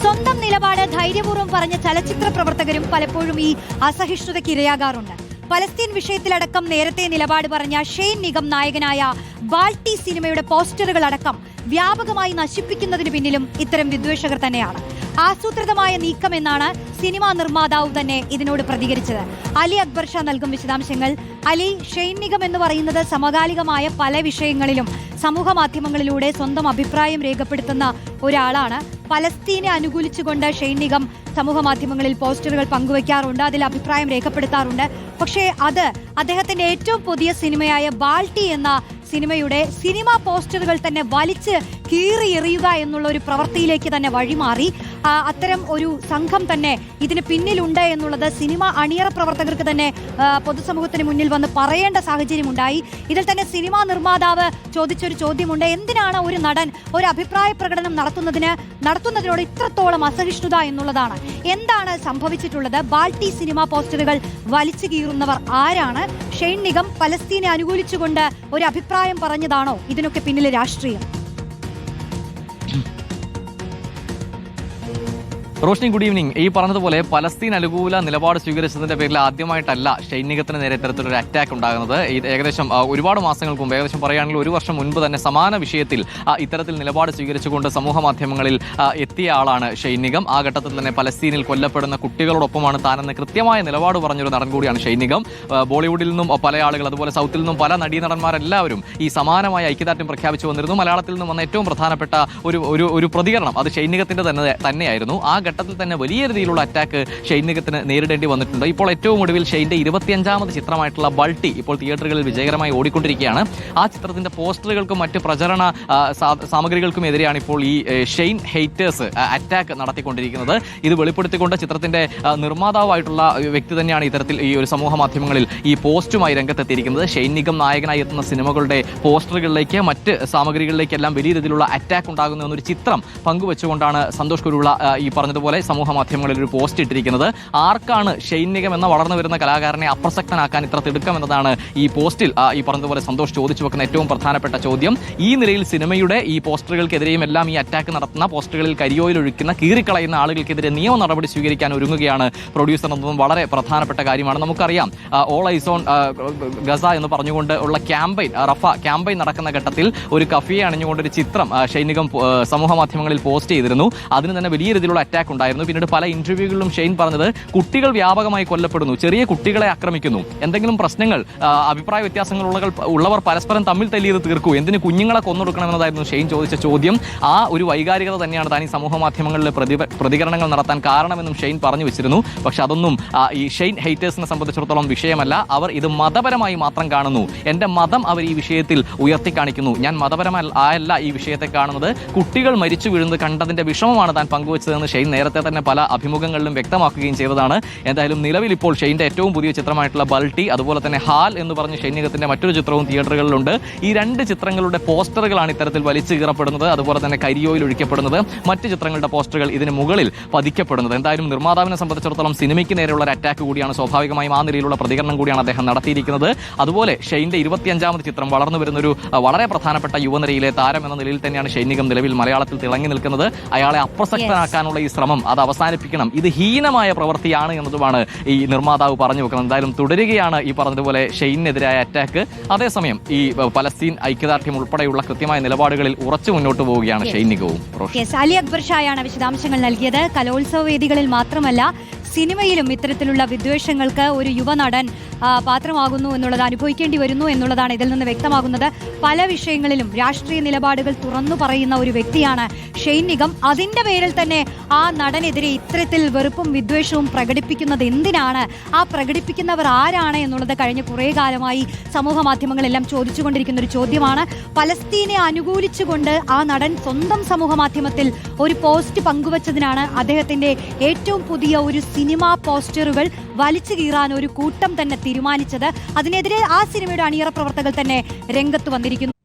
സ്വന്തം നിലപാട് ധൈര്യപൂർവം പറഞ്ഞ ചലച്ചിത്ര പ്രവർത്തകരും പലപ്പോഴും ഈ അസഹിഷ്ണുതയ്ക്ക് ഇരയാകാറുണ്ട്. പലസ്തീൻ വിഷയത്തിലടക്കം നേരത്തെ നിലപാട് പറഞ്ഞ ഷെയ്ൻ നിഗം നായകനായ ബാൾട്ടി സിനിമയുടെ പോസ്റ്ററുകൾ അടക്കം വ്യാപകമായി നശിപ്പിക്കുന്നതിന് പിന്നിലും ഇത്തരം വിദ്വേഷകർ തന്നെയാണ്. ആസൂത്രിതമായ നീക്കമെന്നാണ് സിനിമാ നിർമ്മാതാവ് തന്നെ ഇതിനോട് പ്രതികരിച്ചത്. അലി അക്ബർ ഷാ നൽകും വിശദാംശങ്ങൾ. അലി ഷൈനികം എന്ന് പറയുന്നത് സമകാലികമായ പല വിഷയങ്ങളിലും സമൂഹ മാധ്യമങ്ങളിലൂടെ സ്വന്തം അഭിപ്രായം രേഖപ്പെടുത്തുന്ന ഒരാളാണ്. പലസ്തീനെ അനുകൂലിച്ചുകൊണ്ട് ഷൈനികം സമൂഹ മാധ്യമങ്ങളിൽ പോസ്റ്ററുകൾ പങ്കുവയ്ക്കാറുണ്ട് അതിൽ അഭിപ്രായം രേഖപ്പെടുത്താറുണ്ട്. പക്ഷേ അത് അദ്ദേഹത്തിന്റെ ഏറ്റവും പുതിയ സിനിമയായ ബാൾട്ടി എന്ന സിനിമയുടെ സിനിമാ പോസ്റ്ററുകൾ തന്നെ വലിച്ച് കീറി എറിയുക എന്നുള്ള ഒരു പ്രവൃത്തിയിലേക്ക് തന്നെ വഴിമാറി. അത്തരം ഒരു സംഘം തന്നെ ഇതിന് പിന്നിലുണ്ട് എന്നുള്ളത് സിനിമ അണിയറ പ്രവർത്തകർക്ക് തന്നെ പൊതുസമൂഹത്തിന് മുന്നിൽ വന്ന് പറയേണ്ട സാഹചര്യം ഉണ്ടായി. ഇതിൽ തന്നെ സിനിമാ നിർമ്മാതാവ് ചോദിച്ചൊരു ചോദ്യമുണ്ട്. എന്തിനാണ് ഒരു നടൻ ഒരു അഭിപ്രായ പ്രകടനം നടത്തുന്നതിന് നടത്തുന്നതിനോട് ഇത്രത്തോളം അസഹിഷ്ണുത എന്നുള്ളതാണ്. എന്താണ് സംഭവിച്ചിട്ടുള്ളത്? ബാൾട്ടി സിനിമ പോസ്റ്ററുകൾ വലിച്ചു കീറുന്നവർ ആരാണ്? ഷെയ്ൻ നിഗം പലസ്തീനെ അനുകൂലിച്ചുകൊണ്ട് ഒരു അഭിപ്രായം പറഞ്ഞതാണോ? ഇതിനൊക്കെ പിന്നിലെ രാഷ്ട്രീയം. റോഷ്നി ഗുഡ് ഈവനിങ് ഈ പറഞ്ഞതുപോലെ പലസ്തീൻ അനുകൂല നിലപാട് സ്വീകരിച്ചതിന്റെ പേരിൽ ആദ്യമായിട്ടല്ല സൈനികത്തിന് നേരെ ഇത്തരത്തിലൊരു അറ്റാക്ക് ഉണ്ടാകുന്നത്. ഇത് ഏകദേശം ഒരുപാട് മാസങ്ങൾക്ക് മുമ്പ് ഏകദേശം പറയുകയാണെങ്കിൽ ഒരു വർഷം മുൻപ് തന്നെ സമാന വിഷയത്തിൽ ഇത്തരത്തിൽ നിലപാട് സ്വീകരിച്ചുകൊണ്ട് സമൂഹ മാധ്യമങ്ങളിൽ എത്തിയ ആളാണ് ഷൈനികം ആ ഘട്ടത്തിൽ തന്നെ പലസ്തീനിൽ കൊല്ലപ്പെടുന്ന കുട്ടികളോടൊപ്പമാണ് താനെന്ന് കൃത്യമായ നിലപാട് പറഞ്ഞൊരു നടൻ കൂടിയാണ് ഷൈനികം ബോളിവുഡിൽ നിന്നും പല ആളുകൾ അതുപോലെ സൗത്തിൽ നിന്നും പല നടീനടന്മാരെല്ലാവരും ഈ സമാനമായ ഐക്യദാർഢ്യം പ്രഖ്യാപിച്ചു വന്നിരുന്നു മലയാളത്തിൽ നിന്നും വന്ന ഏറ്റവും പ്രധാനപ്പെട്ട ഒരു ഒരു പ്രതികരണം അത് ഷൈനികത്തിന്റെ തന്നെ തന്നെയായിരുന്നു. ആ ഘട്ടത്തിൽ തന്നെ വലിയ രീതിയിലുള്ള അറ്റാക്ക് ഷെയ്ൻ നിഗത്തിന് നേരിടേണ്ടി വന്നിട്ടുണ്ട്. ഇപ്പോൾ ഏറ്റവും ഒടുവിൽ ഷെയ്ന്റെ ഇരുപത്തിയഞ്ചാമത് ചിത്രമായിട്ടുള്ള ബൾട്ടി ഇപ്പോൾ തിയേറ്ററുകളിൽ വിജയകരമായി ഓടിക്കൊണ്ടിരിക്കുകയാണ്. ആ ചിത്രത്തിന്റെ പോസ്റ്ററുകൾക്കും മറ്റ് പ്രചരണ സാമഗ്രികൾക്കും എതിരെയാണ് ഇപ്പോൾ ഈ ഷെയ്ൻ ഹെയ്റ്റേഴ്സ് അറ്റാക്ക് നടത്തിക്കൊണ്ടിരിക്കുന്നത്. ഇത് വെളിപ്പെടുത്തിക്കൊണ്ട് ചിത്രത്തിന്റെ നിർമ്മാതാവായിട്ടുള്ള വ്യക്തി തന്നെയാണ് ഇത്തരത്തിൽ ഈ ഒരു സമൂഹ മാധ്യമങ്ങളിൽ ഈ പോസ്റ്റുമായി രംഗത്തെത്തിയിരിക്കുന്നത്. ഷെയ്ൻ നിഗം നായകനായി എത്തുന്ന സിനിമകളുടെ പോസ്റ്ററുകളിലേക്ക് മറ്റ് സാമഗ്രികളിലേക്കെല്ലാം വലിയ രീതിയിലുള്ള അറ്റാക്ക് ഉണ്ടാകുന്ന ഒരു ചിത്രം പങ്കുവെച്ചുകൊണ്ടാണ് സന്തോഷ് കുരുള്ള ഈ ഈ പറഞ്ഞതുപോലെ സമൂഹ മാധ്യമങ്ങളിൽ ഒരു പോസ്റ്റ് ഇട്ടിരിക്കുന്നത്. ആർക്കാണ് ഷെയ്ൻ നിഗം എന്ന വളർന്നു വരുന്ന കലാകാരനെ അപ്രസക്തനാക്കാൻ ഇത്ര തിടുക്കം എന്നതാണ് ഈ പോസ്റ്റിൽ ഈ പറഞ്ഞതുപോലെ സന്തോഷ് ചോദിച്ചു വെക്കുന്ന ഏറ്റവും പ്രധാനപ്പെട്ട ചോദ്യം. ഈ നിലയിൽ സിനിമയുടെ ഈ പോസ്റ്ററുകൾക്കെതിരെയും എല്ലാം ഈ അറ്റാക്ക് നടത്തുന്ന പോസ്റ്ററുകളിൽ കരിയോയിൽ ഒഴിക്കുന്ന കീറിക്കളയുന്ന ആളുകൾക്കെതിരെ നിയമ നടപടി സ്വീകരിക്കാൻ ഒരുങ്ങുകയാണ് പ്രൊഡ്യൂസർ എന്നതും വളരെ പ്രധാനപ്പെട്ട കാര്യമാണ്. നമുക്കറിയാം ഓൾ ഐസോൺ ഗസ എന്ന് പറഞ്ഞുകൊണ്ട് ഉള്ള ക്യാമ്പയിൻ റഫ ക്യാമ്പയിൻ നടക്കുന്ന ഘട്ടത്തിൽ ഒരു കഫിയെ അണിഞ്ഞുകൊണ്ട് ഒരു ചിത്രം സൈനികം സമൂഹ മാധ്യമങ്ങളിൽ പോസ്റ്റ് ചെയ്തിരുന്നു. അതിന് തന്നെ വലിയ രീതിയിലുള്ള അറ്റാക്ക് ഉണ്ടായിരുന്നു. പിന്നീട് പല ഇന്റർവ്യൂകളിലും ഷെയ്ൻ പറഞ്ഞത് കുട്ടികൾ വ്യാപകമായി കൊല്ലപ്പെടുന്നു ചെറിയ കുട്ടികളെ ആക്രമിക്കുന്നു. എന്തെങ്കിലും പ്രശ്നങ്ങൾ അഭിപ്രായ വ്യത്യാസങ്ങൾ ഉള്ളവർ പരസ്പരം തമ്മിൽ തല്ലിയത് തീർക്കൂ. എന്തിന് കുഞ്ഞുങ്ങളെ കൊന്നൊടുക്കണമെന്നതായിരുന്നു ഷെയ്ൻ ചോദിച്ച ചോദ്യം. ആ ഒരു വൈകാരികത തന്നെയാണ് താൻ ഈ സമൂഹ മാധ്യമങ്ങളിൽ പ്രതി- പ്രതികരണങ്ങൾ നടത്താൻ കാരണമെന്നും ഷെയ്ൻ പറഞ്ഞു വെച്ചിരുന്നു. പക്ഷെ അതൊന്നും ഈ ഷെയ്ൻ ഹെയ്റ്റേഴ്സിനെ സംബന്ധിച്ചിടത്തോളം വിഷയമല്ല. അവർ ഇത് മതപരമായി മാത്രം കാണുന്നു. എന്റെ മതം അവർ ഈ വിഷയത്തിൽ ഉയർത്തി കാണിക്കുന്നു ഞാൻ മതപരമല്ല ഈ വിഷയത്തെ കാണുന്നത്. കുട്ടികൾ മരിച്ചു വീഴുന്നത് കണ്ടതിന്റെ വിഷമമാണ് താൻ പങ്കുവച്ചതെന്ന് ഷെയ്ൻ നേരത്തെ തന്നെ പല അഭിമുഖങ്ങളിലും വ്യക്തമാക്കുകയും ചെയ്തതാണ്. എന്തായാലും നിലവിൽ ഇപ്പോൾ ഷെയിന്റെ ഏറ്റവും പുതിയ ചിത്രമായിട്ടുള്ള ബൾട്ടി അതുപോലെ തന്നെ ഹാൽ എന്ന് പറഞ്ഞ ഷെയ്നികത്തിന്റെ മറ്റൊരു ചിത്രവും തിയേറ്ററുകളിലുണ്ട്. ഈ രണ്ട് ചിത്രങ്ങളുടെ പോസ്റ്ററുകളാണ് ഇത്തരത്തിൽ വലിച്ചു കീറപ്പെടുന്നത് അതുപോലെ തന്നെ കരിയോയിൽ ഒഴിക്കപ്പെടുന്നത്. മറ്റ് ചിത്രങ്ങളുടെ പോസ്റ്ററുകൾ ഇതിന് മുകളിൽ പതിക്കപ്പെടുന്നത്. എന്തായാലും നിർമ്മാതാവിനെ സംബന്ധിച്ചിടത്തോളം സിനിമയ്ക്ക് നേരെയുള്ള ഒരു അറ്റാക്ക് കൂടിയാണ് സ്വാഭാവികമായും ആ നിലയിലുള്ള പ്രതികരണം കൂടിയാണ് അദ്ദേഹം നടത്തിയിരിക്കുന്നത്. അതുപോലെ ഷെയ്ന്റെ ഇരുപത്തിയഞ്ചാമത് ചിത്രം വളർന്നു വരുന്നൊരു വളരെ പ്രധാനപ്പെട്ട യുവനിരയിലെ താരം എന്ന നിലയിൽ തന്നെയാണ് ഷൈനികം നിലവിൽ മലയാളത്തിൽ തിളങ്ങി നിൽക്കുന്നത്. അയാളെ അപ്രസക്തനാക്കാനുള്ള ഈ ശ്രമം അത് അവസാനിപ്പിക്കണം. ഇത് ഹീനമായ പ്രവൃത്തിയാണ് എന്നതുമാണ് ഈ നിർമ്മാതാവ് പറഞ്ഞു വെക്കുന്നത്. എന്തായാലും തുടരുകയാണ് ഈ പറഞ്ഞതുപോലെ ഷെയ്നെതിരായ അറ്റാക്ക്. അതേസമയം ഈ പലസ്തീൻ ഐക്യദാർഢ്യം ഉൾപ്പെടെയുള്ള കൃത്യമായ നിലപാടുകളിൽ ഉറച്ചു മുന്നോട്ട് പോവുകയാണ് ഷെയ്നികവും അലി അക്ബർ ഷായാണ് വിശദാംശങ്ങൾ നൽകിയത്. കലോത്സവ വേദികളിൽ മാത്രമല്ല സിനിമയിലും ഇത്തരത്തിലുള്ള വിദ്വേഷങ്ങൾക്ക് ഒരു യുവനടൻ പാത്രമാകുന്നു എന്നുള്ളത് അനുഭവിക്കേണ്ടി വരുന്നു എന്നുള്ളതാണ് ഇതിൽ നിന്ന് വ്യക്തമാകുന്നത്. പല വിഷയങ്ങളിലും രാഷ്ട്രീയ നിലപാടുകൾ തുറന്നു പറയുന്ന ഒരു വ്യക്തിയാണ് ഷെയ്ൻ നിഗം. അതിന്റെ പേരിൽ തന്നെ ആ നടനെതിരെ ഇത്തരത്തിൽ വെറുപ്പും വിദ്വേഷവും പ്രകടിപ്പിക്കുന്നത് എന്തിനാണ്? ആ പ്രകടിപ്പിക്കുന്നവർ ആരാണ് എന്നുള്ളത് കഴിഞ്ഞ കുറേ കാലമായി സമൂഹ മാധ്യമങ്ങളെല്ലാം ചോദിച്ചുകൊണ്ടിരിക്കുന്ന ഒരു ചോദ്യമാണ്. പലസ്തീനെ അനുകൂലിച്ചുകൊണ്ട് ആ നടൻ സ്വന്തം സമൂഹ മാധ്യമത്തിൽ ഒരു പോസ്റ്റ് പങ്കുവച്ചതിനാണ് അദ്ദേഹത്തിന്റെ ഏറ്റവും പുതിയ ഒരു സിനിമാ പോസ്റ്ററുകൾ വലിച്ചു കീറാൻ ഒരു കൂട്ടം തന്നെ തീരുമാനിച്ചത്. അതിനെതിരെ ആ സിനിമയുടെ അണിയറ പ്രവർത്തകർ തന്നെ രംഗത്ത് വന്നിരിക്കുന്നു.